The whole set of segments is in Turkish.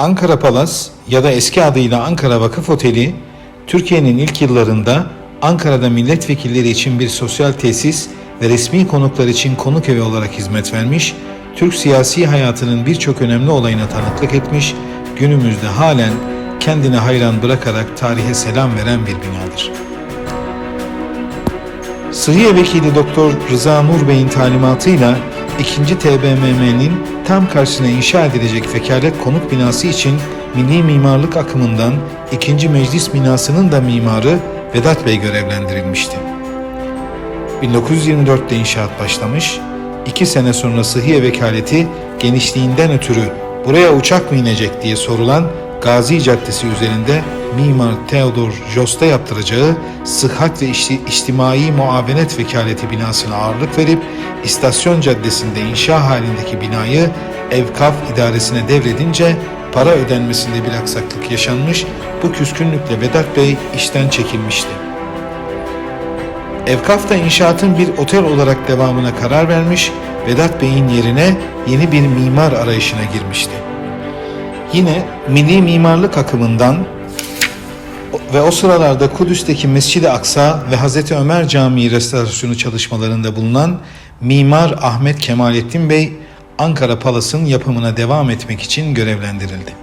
Ankara Palas ya da eski adıyla Ankara Vakıf Oteli, Türkiye'nin ilk yıllarında Ankara'da milletvekilleri için bir sosyal tesis ve resmi konuklar için konuk evi olarak hizmet vermiş, Türk siyasi hayatının birçok önemli olayına tanıklık etmiş, günümüzde halen kendine hayran bırakarak tarihe selam veren bir binadır. Sıhhiye Vekili Doktor Rıza Nur Bey'in talimatıyla 2. TBMM'nin tam karşısına inşa edilecek vekalet konut binası için milli mimarlık akımından 2. Meclis binasının da mimarı Vedat Bey görevlendirilmişti. 1924'te inşaat başlamış, iki sene sonra Sıhhiye Vekaleti genişliğinden ötürü buraya uçak mı inecek diye sorulan Gazi Caddesi üzerinde Mimar Theodor Jost'a yaptıracağı Sıhhat ve İçti- İçtimai Muavenet Vekaleti binasına ağırlık verip İstasyon Caddesi'nde inşa halindeki binayı Evkaf idaresine devredince para ödenmesinde bir aksaklık yaşanmış, bu küskünlükle Vedat Bey işten çekilmişti. Evkaf da inşaatın bir otel olarak devamına karar vermiş, Vedat Bey'in yerine yeni bir mimar arayışına girmişti. Yine milli mimarlık akımından ve o sıralarda Kudüs'teki Mescid-i Aksa ve Hazreti Ömer Camii restorasyonu çalışmalarında bulunan Mimar Ahmet Kemalettin Bey, Ankara Palas'ın yapımına devam etmek için görevlendirildi.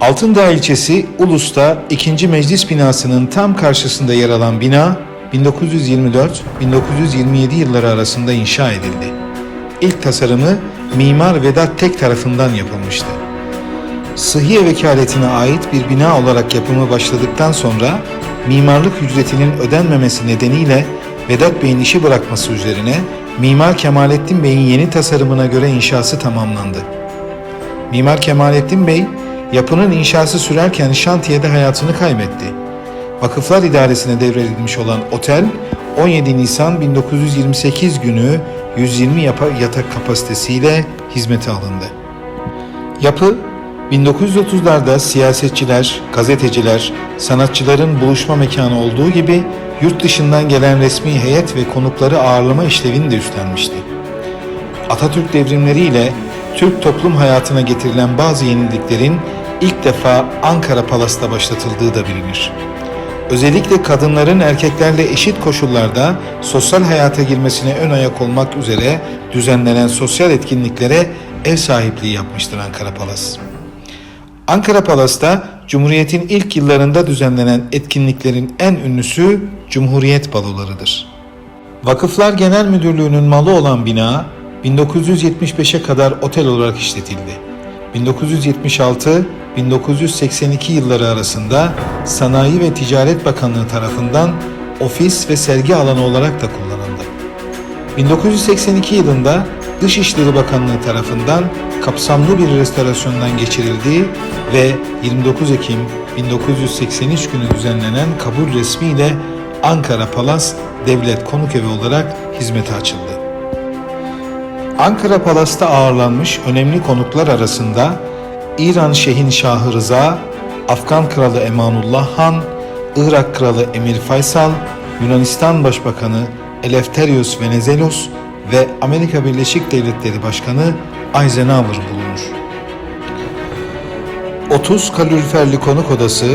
Altındağ ilçesi Ulus'ta 2. Meclis binasının tam karşısında yer alan bina 1924-1927 yılları arasında inşa edildi. İlk tasarımı Mimar Vedat Tek tarafından yapılmıştı. Sıhhiye vekaletine ait bir bina olarak yapımı başladıktan sonra mimarlık ücretinin ödenmemesi nedeniyle Vedat Bey'in işi bırakması üzerine Mimar Kemalettin Bey'in yeni tasarımına göre inşası tamamlandı. Mimar Kemalettin Bey, yapının inşası sürerken şantiyede hayatını kaybetti. Vakıflar İdaresi'ne devredilmiş olan otel, 17 Nisan 1928 günü 120 yapa- yatak kapasitesiyle hizmete alındı. Yapı 1930'larda siyasetçiler, gazeteciler, sanatçıların buluşma mekanı olduğu gibi yurt dışından gelen resmi heyet ve konukları ağırlama işlevini de üstlenmişti. Atatürk devrimleriyle Türk toplum hayatına getirilen bazı yeniliklerin ilk defa Ankara Palas'ta başlatıldığı da bilinir. Özellikle kadınların erkeklerle eşit koşullarda sosyal hayata girmesine ön ayak olmak üzere düzenlenen sosyal etkinliklere ev sahipliği yapmıştır Ankara Palas. Ankara Palas'ta Cumhuriyet'in ilk yıllarında düzenlenen etkinliklerin en ünlüsü Cumhuriyet Balolarıdır. Vakıflar Genel Müdürlüğü'nün malı olan bina 1975'e kadar otel olarak işletildi. 1976-1982 yılları arasında Sanayi ve Ticaret Bakanlığı tarafından ofis ve sergi alanı olarak da kullanıldı. 1982 yılında Dışişleri Bakanlığı tarafından kapsamlı bir restorasyondan geçirildiği ve 29 Ekim 1983 günü düzenlenen kabul resmiyle Ankara Palas Devlet Konuk Evi olarak hizmete açıldı. Ankara Palas'ta ağırlanmış önemli konuklar arasında İran Şehinşahı Rıza, Afgan Kralı Emanullah Han, Irak Kralı Emir Faysal, Yunanistan Başbakanı Eleftherios Venizelos ve Amerika Birleşik Devletleri Başkanı Eisenhower bulunur. 30 kaloriferli konuk odası,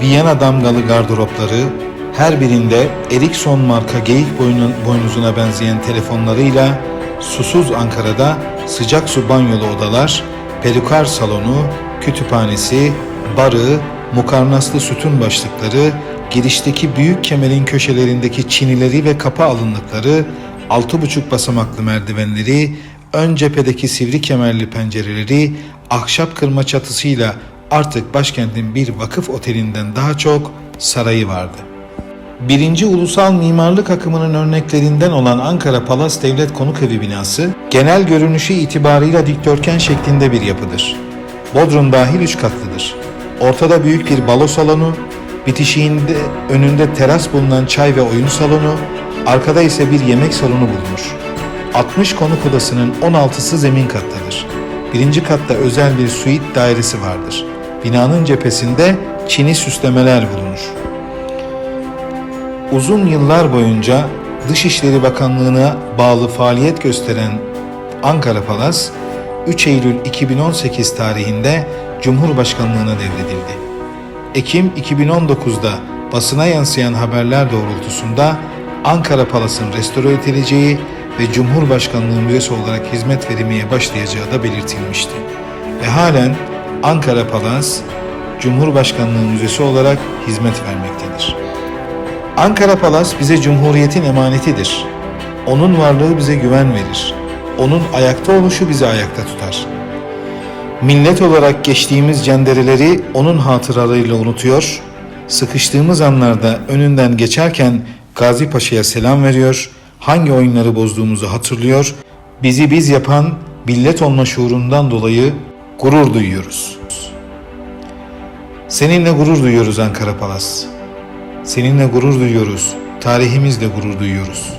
Viyana damgalı gardıropları, her birinde Ericsson marka geyik boynuzuna benzeyen telefonlarıyla susuz Ankara'da sıcak su banyolu odalar, perukar salonu, kütüphanesi, barı, mukarnaslı sütun başlıkları, girişteki büyük kemerin köşelerindeki çinileri ve kapı alınlıkları, altı buçuk basamaklı merdivenleri, ön cephedeki sivri kemerli pencereleri, ahşap kırma çatısıyla artık başkentin bir vakıf otelinden daha çok sarayı vardı. Birinci ulusal mimarlık akımının örneklerinden olan Ankara Palas Devlet Konuk Evi binası, genel görünüşü itibarıyla dikdörtgen şeklinde bir yapıdır. Bodrum dahil üç katlıdır. Ortada büyük bir balo salonu, bitişiğinde önünde teras bulunan çay ve oyun salonu, arkada ise bir yemek salonu bulunur. 60 konuk odasının 16'sı zemin kattadır. Birinci katta özel bir suite dairesi vardır. Binanın cephesinde çini süslemeler bulunur. Uzun yıllar boyunca Dışişleri Bakanlığı'na bağlı faaliyet gösteren Ankara Palas, 3 Eylül 2018 tarihinde Cumhurbaşkanlığına devredildi. Ekim 2019'da basına yansıyan haberler doğrultusunda Ankara Palas'ın restore edileceği ve Cumhurbaşkanlığı Müzesi olarak hizmet vermeye başlayacağı da belirtilmişti. Ve halen Ankara Palas, Cumhurbaşkanlığı Müzesi olarak hizmet vermektedir. Ankara Palas bize Cumhuriyet'in emanetidir. Onun varlığı bize güven verir. Onun ayakta oluşu bizi ayakta tutar. Millet olarak geçtiğimiz cendereleri onun hatıralarıyla unutuyor, sıkıştığımız anlarda önünden geçerken Gazi Paşa'ya selam veriyor, hangi oyunları bozduğumuzu hatırlıyor, bizi biz yapan millet olma şuurundan dolayı gurur duyuyoruz. Seninle gurur duyuyoruz Ankara Palas. Seninle gurur duyuyoruz, tarihimizle gurur duyuyoruz.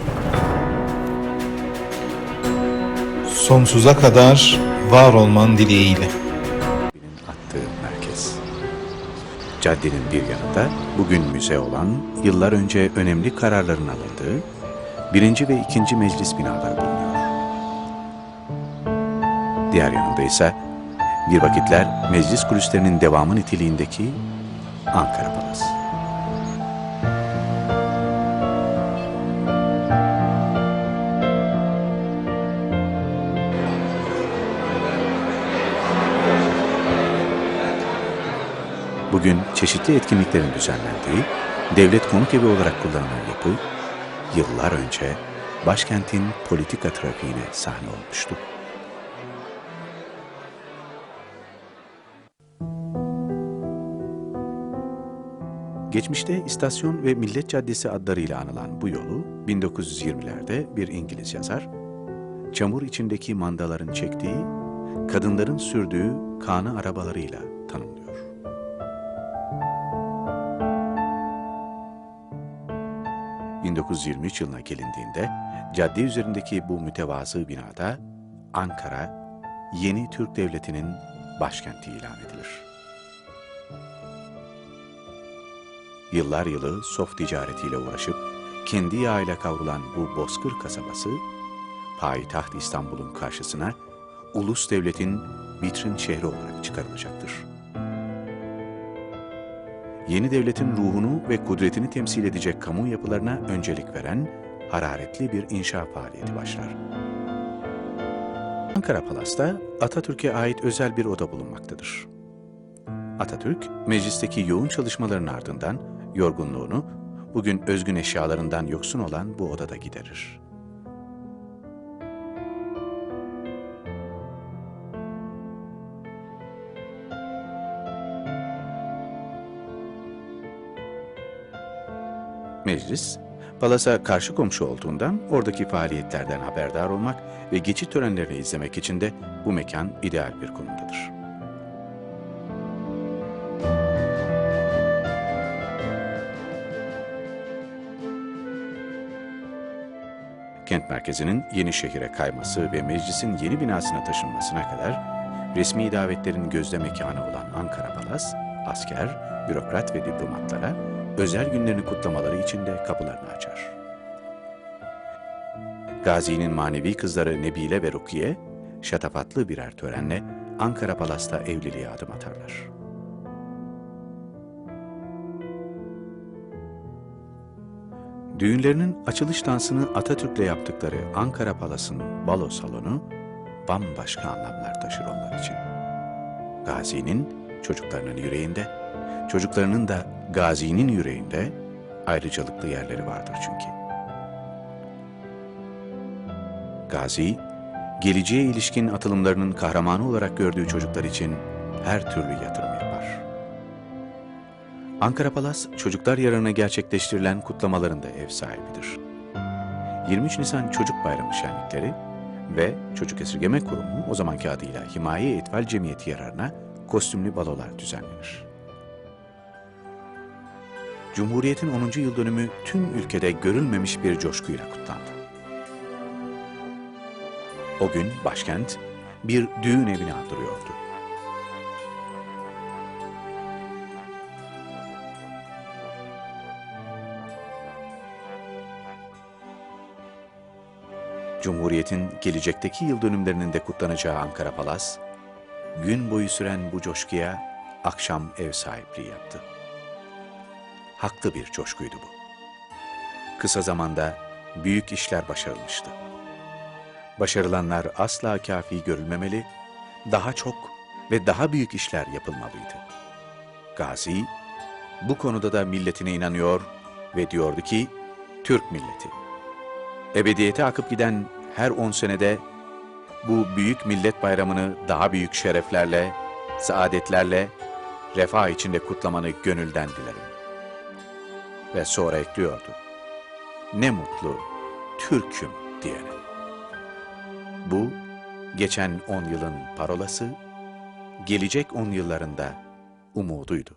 Sonsuza kadar var olman dileğiyle. Caddenin bir yanında bugün müze olan, yıllar önce önemli kararların alındığı, birinci ve ikinci meclis binaları bulunuyor. Diğer yanında ise bir vakitler meclis kulislerinin devamı niteliğindeki Ankara Palası. Bugün çeşitli etkinliklerin düzenlendiği, devlet konuk evi olarak kullanılan yapı, yıllar önce başkentin politika trafiğine sahne olmuştu. Geçmişte İstasyon ve Millet Caddesi adlarıyla anılan bu yolu 1920'lerde bir İngiliz yazar, çamur içindeki mandaların çektiği, kadınların sürdüğü kanı arabalarıyla 1923 yılına gelindiğinde cadde üzerindeki bu mütevazı binada Ankara yeni Türk Devleti'nin başkenti ilan edilir. Yıllar yılı sof ticaretiyle uğraşıp kendi yağıyla kavrulan bu bozkır kasabası payitaht İstanbul'un karşısına ulus devletin vitrin şehri olarak çıkarılacaktır. Yeni devletin ruhunu ve kudretini temsil edecek kamu yapılarına öncelik veren hararetli bir inşa faaliyeti başlar. Ankara Palas'ta Atatürk'e ait özel bir oda bulunmaktadır. Atatürk, meclisteki yoğun çalışmaların ardından yorgunluğunu bugün özgün eşyalarından yoksun olan bu odada giderir. Meclis, Palas'a karşı komşu olduğundan oradaki faaliyetlerden haberdar olmak ve geçit törenlerini izlemek için de bu mekan ideal bir konumdadır. Kent merkezinin yeni şehire kayması ve meclisin yeni binasına taşınmasına kadar resmi davetlerin gözde mekanı olan Ankara Palas, asker, bürokrat ve diplomatlara özel günlerini kutlamaları için de kapılarını açar. Gazi'nin manevi kızları Nebile ve Rukiye, şatafatlı birer törenle Ankara Palas'ta evliliğe adım atarlar. Düğünlerinin açılış dansını Atatürk'le yaptıkları Ankara Palas'ın balo salonu bambaşka anlamlar taşır onlar için. Gazi'nin çocuklarının yüreğinde, çocuklarının da Gazi'nin yüreğinde ayrıcalıklı yerleri vardır çünkü. Gazi, geleceğe ilişkin atılımlarının kahramanı olarak gördüğü çocuklar için her türlü yatırım yapar. Ankara Palas, çocuklar yararına gerçekleştirilen kutlamaların da ev sahibidir. 23 Nisan Çocuk Bayramı şenlikleri ve Çocuk Esirgeme Kurumu o zamanki adıyla Himaye Etval Cemiyeti yararına kostümlü balolar düzenlenir. Cumhuriyet'in 10. yıl dönümü tüm ülkede görülmemiş bir coşkuyla kutlandı. O gün başkent bir düğün evini andırıyordu. Cumhuriyet'in gelecekteki yıl dönümlerinin de kutlanacağı Ankara Palas, gün boyu süren bu coşkuya akşam ev sahipliği yaptı. Haklı bir coşkuydu bu. Kısa zamanda büyük işler başarılmıştı. Başarılanlar asla kafi görülmemeli, daha çok ve daha büyük işler yapılmalıydı. Gazi, bu konuda da milletine inanıyor ve diyordu ki, Türk milleti. Ebediyete akıp giden her on senede bu büyük millet bayramını daha büyük şereflerle, saadetlerle, refah içinde kutlamanı gönülden dilerim. Ve sonra ekliyordu. Ne mutlu Türk'üm diyene. Bu, geçen on yılın parolası, gelecek on yıllarında umuduydu.